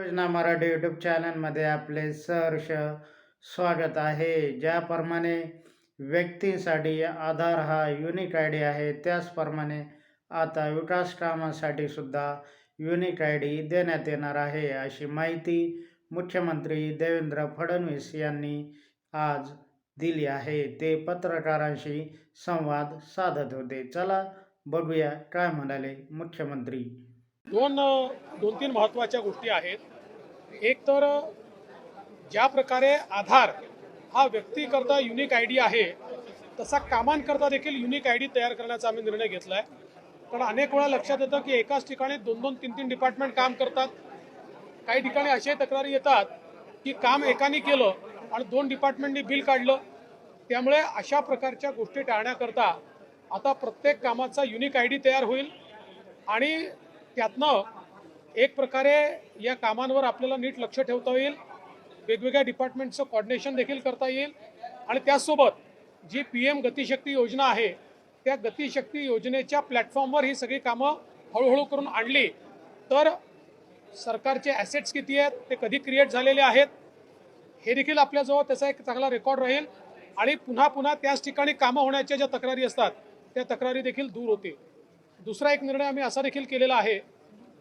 योजना मराठी यूट्यूब चॅनलमध्ये आपले सहर्ष स्वागत आहे. ज्याप्रमाणे व्यक्तींसाठी आधार हा युनिक आय डी आहे त्याचप्रमाणे आता विकास कामासाठी सुद्धा युनिक आय डी देण्यात येणार आहे अशी माहिती मुख्यमंत्री देवेंद्र फडणवीस यांनी आज दिली आहे. ते पत्रकारांशी संवाद साधत होते. चला बघूया काय म्हणाले मुख्यमंत्री. दोन दोन तीन महत्त्वाच्या गोष्टी आहेत. एक तर ज्या प्रकारे आधार हा व्यक्तीकरता युनिक आय डी आहे तसा कामांकरता देखील युनिक आय डी तयार करण्याचा आम्ही निर्णय घेतला आहे कारण अनेक वेळा लक्षात येतं की एकाच ठिकाणी दोन दोन तीन तीन डिपार्टमेंट काम करतात. काही ठिकाणी अशाही तक्रारी येतात की काम एकाने केलं आणि दोन डिपार्टमेंटनी बिल काढलं. त्यामुळे अशा प्रकारच्या गोष्टी टाळण्याकरता आता प्रत्येक कामाचा युनिक आय डी तयार होईल. आणि त्यातनं एक प्रकारे या कामांवर आपल्याला नीट लक्ष ठेवता येईल. वेगवेगळ्या डिपार्टमेंटचं कॉर्डिनेशन देखील करता येईल. आणि त्याचसोबत जी पी एम गतिशक्ती योजना आहे त्या गतिशक्ती योजनेच्या प्लॅटफॉर्मवर ही सगळी कामं हळूहळू करून आणली. तर सरकारचे ॲसेट्स किती आहेत ते कधी क्रिएट झालेले आहेत हे देखील आपल्याजवळ त्याचा एक चांगला रेकॉर्ड राहील. आणि पुन्हा पुन्हा त्याच ठिकाणी कामं होण्याच्या ज्या तक्रारी असतात त्या तक्रारी देखील दूर होतील. दुसरा एक निर्णय आम्ही असा देखील केलेला आहे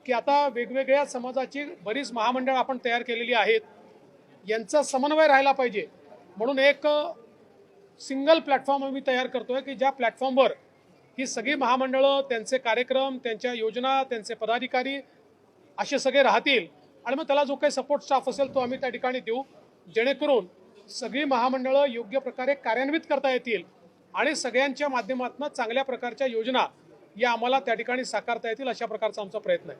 की आता वेगवेगळ्या समाजाची बरीच महामंडळ आपण तयार केलेली आहेत. यांचा समन्वय राहायला पाहिजे. म्हणून एक सिंगल प्लॅटफॉर्म आम्ही तयार करतोय की ज्या प्लॅटफॉर्मवर ही सगळी महामंडळं त्यांचे कार्यक्रम त्यांच्या योजना त्यांचे पदाधिकारी असे सगळे राहतील आणि मग त्याला जो काही सपोर्ट स्टाफ असेल तो आम्ही त्या ठिकाणी देऊ. जेणेकरून सगळी महामंडळं योग्य प्रकारे कार्यान्वित करता येतील आणि सगळ्यांच्या माध्यमातून चांगल्या प्रकारच्या योजना या आम्हाला त्या ठिकाणी साकारता येतील अशा प्रकारचा आमचा प्रयत्न आहे.